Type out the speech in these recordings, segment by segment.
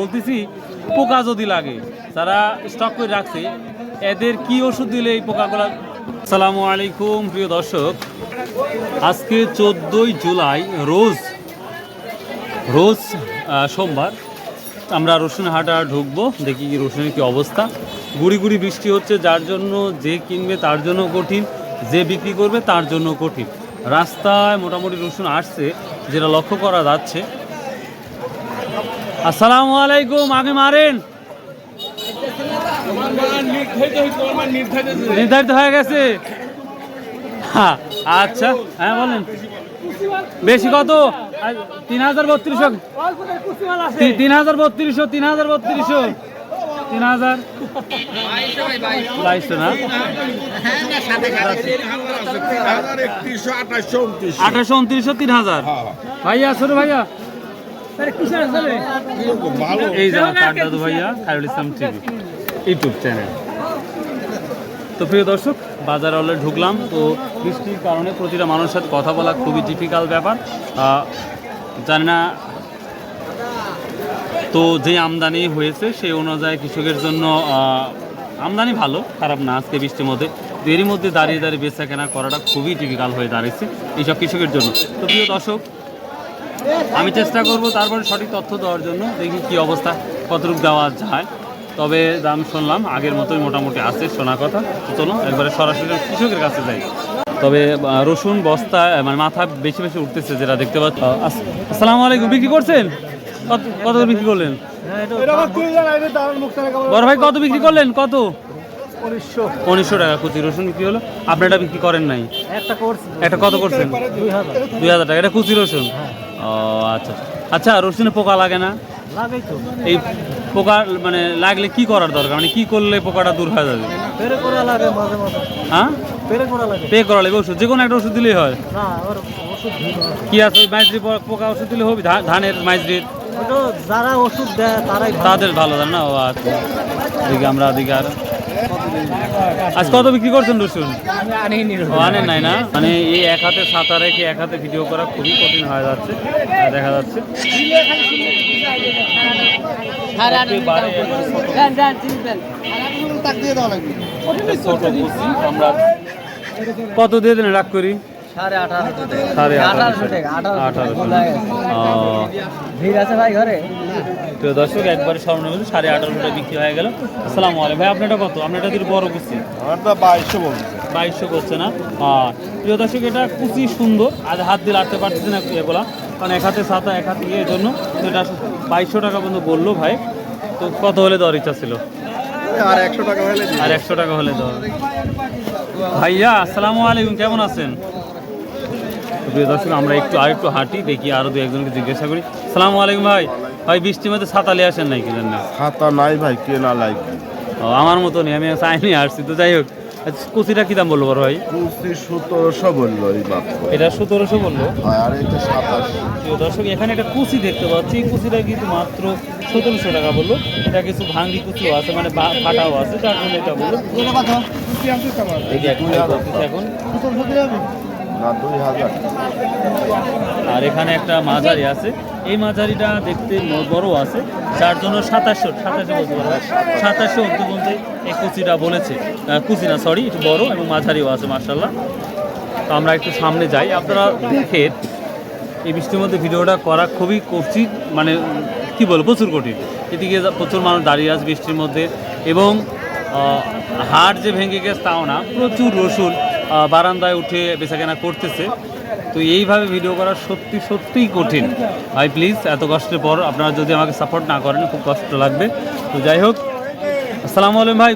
বলতেছি, পোকা যদি লাগে, যারা স্টক করে রাখছে, এদের কি ওষুধ দিলে এই পোকাগুলো? আসসালামু আলাইকুম, প্রিয় দর্শক। আজকে চোদ্দোই জুলাই, রোজ রোজ সোমবার, আমরা রসুন হাটা ঢুকবো, দেখি কি রসুনের কি অবস্থা। গুড়ি গুড়ি বৃষ্টি হচ্ছে, যার জন্য যে কিনবে তার জন্য কঠিন, যে বিক্রি করবে তার জন্য কঠিন। রাস্তায় মোটামুটি রসুন আসছে, যেটা লক্ষ্য করা যাচ্ছে। আসসালামু আলাইকুম আগে মারেন। নির্ধারিত হয়ে গেছে। হ্যাঁ আচ্ছা হ্যাঁ বলেন। বেশি কত? তিন হাজার বত্রিশশো। তিন হাজার বত্রিশশো, তিন হাজার বত্রিশশো। তিন হাজার। বাইশশো না? আঠাশশো উনত্রিশশো, তিন হাজার। ভাইয়া, ছোট ভাইয়া। তো প্রিয় দর্শক, বাজার হলে ঢুকলাম, তো বৃষ্টির কারণে প্রতিটা মানুষের সাথে কথা বলা খুবই ডিফিকাল্ট ব্যাপার। জানি না, তো যে আমদানি হয়েছে সেই অনুযায়ী কৃষকের জন্য আমদানি ভালো, খারাপ না আজকে বৃষ্টির মধ্যে। এরই মধ্যে দাঁড়িয়ে দাঁড়িয়ে বেচা কেনা করাটা খুবই ডিফিকাল্ট হয়ে দাঁড়িয়েছে এইসব কৃষকের জন্য। তো প্রিয় দর্শক আমি চেষ্টা করব তারপরে সঠিক তথ্য দেওয়ার জন্য দেখি কি অবস্থা কতটুকু দেওয়া যায়। তবে দাম শুনলাম আগের মতোই মোটামুটি আছে শোনা কথা। চলো একবারে সরাসরি কৃষকের কাছে যাই। তবে রসুন বস্তা মানে মাথা বেশি বেশি উঠতেছে যেটা দেখতে পাচ্ছি আসসালামু আলাইকুম বিক্রি করছেন? কত কত বিক্রি করলেন? বড় ভাই কত বিক্রি করলেন? কত? উনিশশো টাকা কুচি রসুন বিক্রি হলো। আপনি এটা বিক্রি করেন নাই? একটা কত করছেন? দুই হাজার। দুই হাজার টাকা। এটা কুচি রসুন? ও আচ্ছা। আচ্ছা রসুনে পোকা লাগে না? লাগাই তো। এই পোকা মানে লাগলে কি করার দরকার? মানে কি করলে পোকাটা দূর হয়ে যাবে? পেরে করা লাগে মাঝে মাঝে। হ্যাঁ? পেরে করা লাগে। পে করা লাগবে ওষুধ। যে কোনো একটা ওষুধ দিলেই হয়। না ওষুধ কি আছে ওই মাইজরি পোকা ওষুধ দিলে হবে? ধানের মাইজরির ওটা যারা ওষুধ দেয় তারাই তাদের ভালো জান না? ও আচ্ছা। দেখি আমরা দিকে আর আজ কত বিক্রি করছেন রসুন? আমি আনিনি নাই না? মানে এই এক হাতে ছাতা রেখে এক হাতে ভিডিও করা খুবই কঠিন হয়ে যাচ্ছে দেখা যাচ্ছে। কত দিয়ে দেন রাগ করি? সাড়ে আঠারোশো টাকা সাড়ে আঠারোশো ভিড় আছে ভাই ঘরে? তো দর্শক একবারে স্বর্ণমূল্য সাড়ে আঠারোশো টাকা বিক্রি হয়ে গেল। আসসালামু আলাইকুম। ভাই আপনারটা কত? আপনারটা বড় কুচি? আমারটা বাইশশো বলছে। বাইশশো করছে না? আর প্রিয় দর্শক এটা কুচি সুন্দর। আর হাত লাড়তে পারতেছে না এগুলা। কারণ এক হাতে ছাতা এক হাতে ইয়ে এই জন্য এটা বাইশশো টাকা পর্যন্ত বলল ভাই। তো কত হলে দেওয়ার ইচ্ছা ছিল? আর একশো টাকা হলে। আর একশো টাকা হলে দেওয়া। ভাইয়া আসসালামু আলাইকুম। কেমন আছেন? প্রিয় দর্শক আমরা একটু আর একটু হাঁটি দেখি আরও দু একজনকে জিজ্ঞাসা করি। সালাম আলাইকুম ভাই। ভাই বৃষ্টির মধ্যে ছাতা নিয়ে আসেন নাই কি জন্য খাতা নাই ভাই কে না লাইকি ও, আমার মতো নেই আমি চাইনি আসছি তো যাই হোক। আচ্ছা, কুচিটা কি দাম বলল বড় ভাই? কুস্তি সতেরোশো বলল এই এটা সতেরোশো বলল? হয় আর এইটা সাতাশ। প্রিয় দর্শক এখানে একটা কুচি দেখতে পাচ্ছি। এই কুচিটা কিন্তু মাত্র সতেরোশো টাকা বলল। এটা কিছু ভাঙ্গি কুচিও আছে মানে ফাটাও আছে তার জন্য এটা বলল। এখন আর এখানে একটা মাঝারি আছে। এই মাঝারিটা দেখতে বড় আছে। যার জন্য সাতাশশো সাতাশশো বলতে পারব সাতাশশো অব্দি পর্যন্ত এই কুচিটা বলেছে। কুচি না সরি একটু বড় এবং মাঝারিও আছে মার্শাল্লাহ তো আমরা একটু সামনে যাই। আপনারা দেখেন এই বৃষ্টির মধ্যে ভিডিওটা করা খুবই কঠিন মানে কি বলব, প্রচুর কঠিন। এদিকে প্রচুর মানুষ দাঁড়িয়ে আছে বৃষ্টির মধ্যে এবং হাট যে ভেঙে গেছে তাও না, প্রচুর রসুন। বারান্দায় উঠে বেচাকেনা করতেছে। তো এইভাবে ভিডিও করা সত্যি সত্যিই কঠিন। ভাই প্লিজ এত কষ্টের পর আপনারা যদি আমাকে সাপোর্ট না করেন খুব কষ্ট লাগবে। তো যাই হোক আসসালামু আলাইকুম ভাই।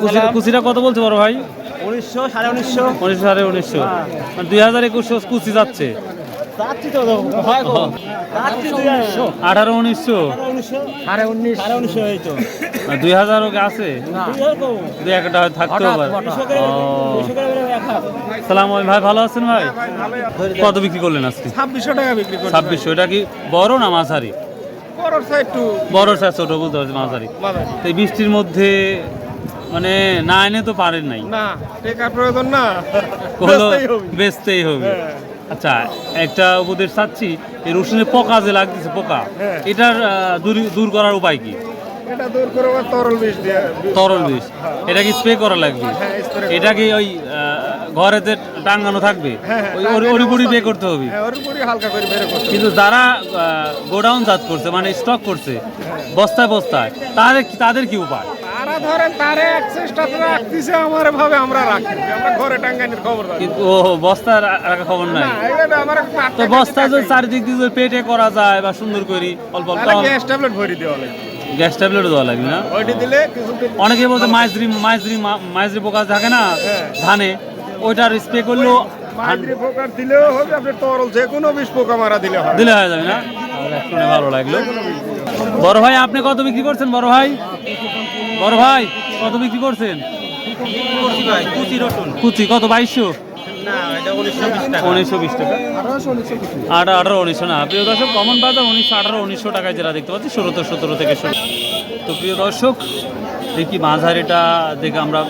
কুচি- কুচিটা কত বলছে বড় ভাই? উনিশশো সাড়ে উনিশশো। উনিশশো সাড়ে উনিশশো। মানে দুই হাজার একুশশো কুচি যাচ্ছে। হয় আঠারো উনিশশো। সাড়ে উনিশ সাড়ে উনিশশো এই তো। আর দুই হাজার ওকে আছে? দুই একটা থাকতেও পারে। সালাম ভাই ভালো আছেন ভাই? কত বিক্রি করলেন আজকে? ছাব্বিশশো টাকা বিক্রি ছাব্বিশশো এটা কি বড় না মাঝারি? বড় ছোট বুঝতে পারছি মাঝারি। তো এই বৃষ্টির মধ্যে মানে না এনে তো পারেন নাই। না টেকার প্রয়োজন না। হলো বেচতেই হবে। বেচতেই হবে। হ্যাঁ। আচ্ছা একটা উপদেশ চাচ্ছি এই রসুনের পোকা যে লাগতেছে পোকা হ্যাঁ। এটার দূর দূর করার উপায় কি? এটা দূর তরল বিষ দিয়ে তরল বিষ? এটা কি স্প্রে করা লাগবে? হ্যাঁ, এটা কি ওই ঘরেতে টাঙ্গানো থাকবে? হ্যাঁ, হ্যাঁ, পে করতে হবে। হ্যাঁ হালকা করে বের করতে কিন্তু যারা গোডাউন জাত করছে মানে স্টক করছে বস্তায় বস্তায় তাদের কি- তাদের কি উপায়? তারা ধরেন তারে অ্যাক্সেসটা রাখতেছে আমার ভাবে আমরা রাখি। আমরা ঘরে টাঙ্গানির খবর কিন্তু ও বস্তা রাখা খবর নাই। এটা আমার তো বস্তা যদি চারিদিক দিয়ে পেটে করা যায় বা সুন্দর করি অল্প অল্প গ্যাস ট্যাবলেট ভরি দেওয়া লাগে গ্যাস ট্যাবলেট দেওয়া লাগবে না? ওইটি দিলে অনেকে বলছে মাইজরি মাইজরি মাইজরি পোকা থাকে না হ্যাঁ। ধানে। ওইটার স্প্রে করলেও দিলেও হবে আপনি তরল যে কোনো বিষ পোকা মারা দিলে দিলে হয়ে যাবে না? শুনে ভালো লাগল। বড় ভাই আপনি কত বিক্রি করছেন বড় ভাই? বড় ভাই কত বিক্রি করছেন? কুচি কত বাইশশো? উনিশশো বিশ টাকা। আঠারো আঠারো উনিশশো না। প্রিয় দর্শক কমন বাজার উনিশশো আঠারো উনিশশো টাকায় দেখতে পাচ্ছি ষোলো সতেরো থেকে শুরু। তো প্রিয় দর্শক দেখি মাঝারিটা দেখে আমরা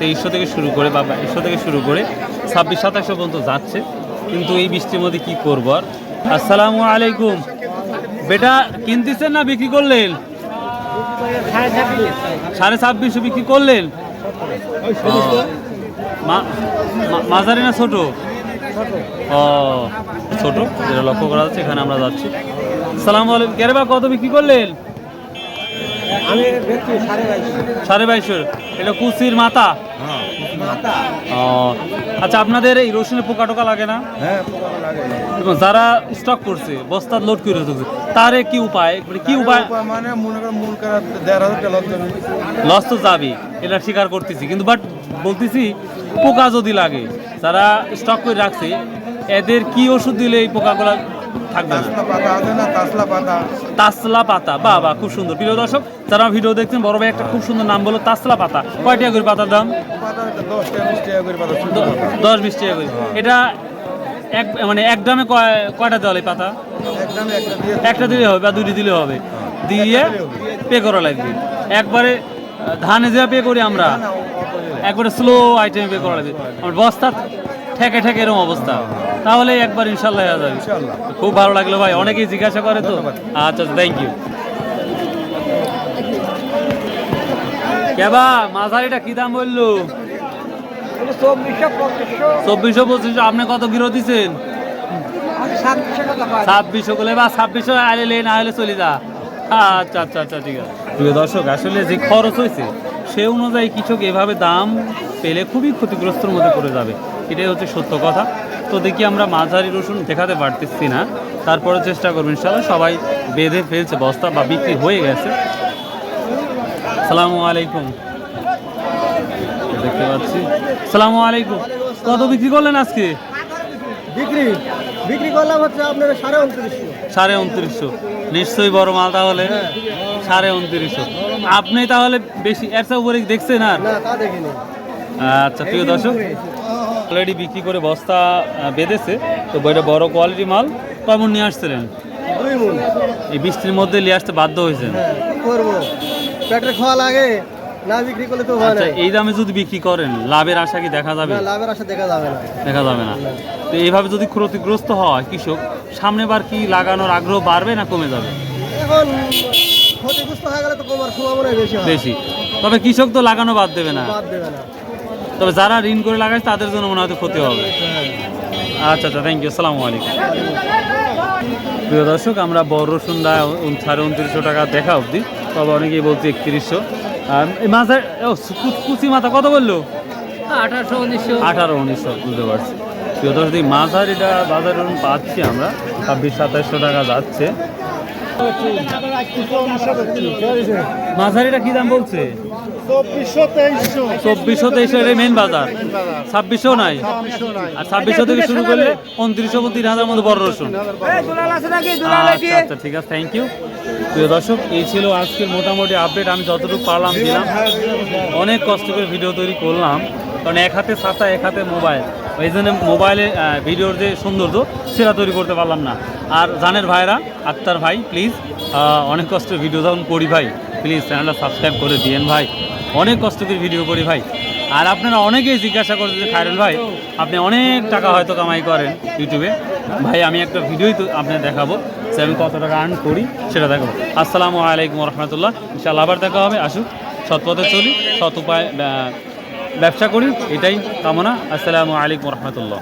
তেইশশো থেকে শুরু করে বা বাইশশো থেকে শুরু করে ছাব্বিশ সাতাশশো পর্যন্ত যাচ্ছে। কিন্তু এই বৃষ্টির মধ্যে কি করব আর? আসসালামু আলাইকুম। বেটা কিনতেছেন না বিক্রি করলেন? সাড়ে ছাব্বিশশো বিক্রি করলেন? মাঝারি না ছোট? ও ছোট। যেটা লক্ষ্য করা যাচ্ছে এখানে আমরা যাচ্ছি। সালাম আলাইকুম। কেরে বা কত বিক্রি করলেন? সাড়ে বাইশ বাইশশো। এটা কুচির মাথা? ও আচ্ছা আপনাদের এই রসুনের পোকা টোকা লাগে না? হ্যাঁ যারা স্টক করছে বস্তা লোড করে রাখছে তারে কি উপায়? মানে কি উপায়? মানে মনে করেন মূল লস তো যাবে এটা স্বীকার করতেছি। কিন্তু বাট বলতেছি পোকা যদি লাগে যারা স্টক করে রাখছে এদের কি ওষুধ দিলে এই পোকাগুলো থাকবে না। পাতা আছে না? তাসলা পাতা। তাসলা পাতা। বাহ বাহ খুব সুন্দর। প্রিয় দর্শক যারা ভিডিও দেখছেন বড় ভাই একটা খুব সুন্দর নাম বলো তাসলা পাতা। কয় টাকা করে পাতার দাম? দশ বিশ টাকা করে করে। এটা এক মানে এক গ্রামে কয় কয়টা দেওয়ালে পাতা? একটা দিলে হবে বা দুটি দিলে হবে। দিয়ে পে করা লাগবে। একবারে ধানে যা পে করি আমরা একবারে স্লো আইটেমে পে করা লাগবে। আমার বস্তা ঠেকে ঠেকে এরকম অবস্থা। তাহলে একবার ইনশাল্লাহ যাবে। খুব ভালো লাগল ভাই অনেকেই জিজ্ঞাসা করে তো। আচ্ছা থ্যাংক ইউ কেবা মাঝারিটা কি দাম বলল? চব্বিশশো পঁচিশশো। আপনি কত গিরো দিচ্ছেন ছাব্বিশশো করলে বা ছাব্বিশশো আইলে লে না হলে চলে যা। আচ্ছা আচ্ছা আচ্ছা ঠিক আছে। প্রিয় দর্শক আসলে যে খরচ হয়েছে সে অনুযায়ী কৃষক এভাবে দাম পেলে খুবই ক্ষতিগ্রস্তর মধ্যে পড়ে যাবে। এটাই হচ্ছে সত্য কথা। তো দেখি আমরা মাঝারি রসুন দেখাতে পারতেছি না। তারপরে চেষ্টা করব ইনশাল্লাহ সবাই বেঁধে ফেলছে বস্তা বা বিক্রি হয়ে গেছে। সালামু আলাইকুম। দেখতে পাচ্ছি। সালামু আলাইকুম। কত বিক্রি করলেন আজকে? বিক্রি। বিক্রি করলাম হচ্ছে আপনার সাড়ে উনত্রিশশো। সাড়ে উনত্রিশশো। নিশ্চয়ই বড় মাল তাহলে। সাড়ে উনত্রিশশো। আপনি তাহলে বেশি এর উপরে দেখছেন আর? আচ্ছা প্রিয় দর্শক। অলরেডি বিক্রি করে বস্তা বেঁধেছে। তো বইটা বড় কোয়ালিটি মাল। কেমন নিয়ে আসছিলেন? এই বৃষ্টির মধ্যে নিয়ে আসতে বাধ্য হয়েছেন? হ্যাঁ করব। পেটের খাওয়া লাগে না বিক্রি করলে তো হয় আচ্ছা না এই দামে যদি বিক্রি করেন লাভের আশা কি দেখা যাবে? লাভের আশা দেখা যাবে না। দেখা যাবে না। তো এইভাবে যদি ক্ষতিগ্রস্ত হয় কৃষক সামনেবার কি লাগানোর আগ্রহ বাড়বে না কমে যাবে? এখন ক্ষতিগ্রস্ত হয়ে গেলে তো তোমার সম্ভাবনাই বেশি বেশি। তবে কৃষক তো লাগানো বাদ দেবে না। বাদ দেবে না। তবে যারা ঋণ করে লাগায় তাদের জন্য মনে হয়তো ক্ষতি হবে। আচ্ছা আচ্ছা থ্যাংক ইউ আসসালামু আলাইকুম। প্রিয় দর্শক আমরা বড় রসুনটা সাড়ে উনত্রিশশো টাকা দেখা অবধি। তবে অনেকেই বলছি একত্রিশশো। কু- কুচি মাথা কত বলল? আঠারোশো উনিশশো। আঠারো উনিশশো বুঝতে পারছি। প্রিয় দর্শক বাজারে এখন পাচ্ছি আমরা। ছাব্বিশ সাতাশশো টাকা যাচ্ছে। মাঝারিটা কি দাম বলছে? চব্বিশশো তেইশশো। এটা মেন বাজার। ছাব্বিশশো নাই। আর ছাব্বিশশো থেকে শুরু করলে উনত্রিশশো তিন হাজার মতো বড় রসুন। আচ্ছা আচ্ছা ঠিক আছে থ্যাংক ইউ প্রিয় দর্শক এই ছিল আজকের মোটামুটি আপডেট আমি যতটুকু পারলাম দিলাম। অনেক কষ্ট করে ভিডিও তৈরি করলাম। কারণ এক হাতে ছাতা এক হাতে মোবাইল এই জন্য মোবাইলে ভিডিওর যে সৌন্দর্য সেটা তৈরি করতে পারলাম না। আর জানের ভাইরা আক্তার ভাই প্লিজ অনেক কষ্ট ভিডিও যখন করি ভাই প্লিজ চ্যানেলটা সাবস্ক্রাইব করে দিয়েন ভাই। অনেক কষ্ট করে ভিডিও করি ভাই। আর আপনারা অনেকেই জিজ্ঞাসা করছেন যে, খায়রুল ভাই, আপনি অনেক টাকা হয়তো কামাই করেন ইউটিউবে ভাই, আমি একটা ভিডিওই তো আপনার দেখাবো, যে আমি কত টাকা আর্ন করি, সেটা দেখাবো। আসসালামু আলাইকুম রহমতুল্লাহ ইনশাআল্লাহ আবার দেখা হবে, আসুক। সৎ পথে চলি, সৎ উপায় ব্যবসা করি, এটাই কামনা। আসসালামু আলাইকুম রহমতুল্লাহ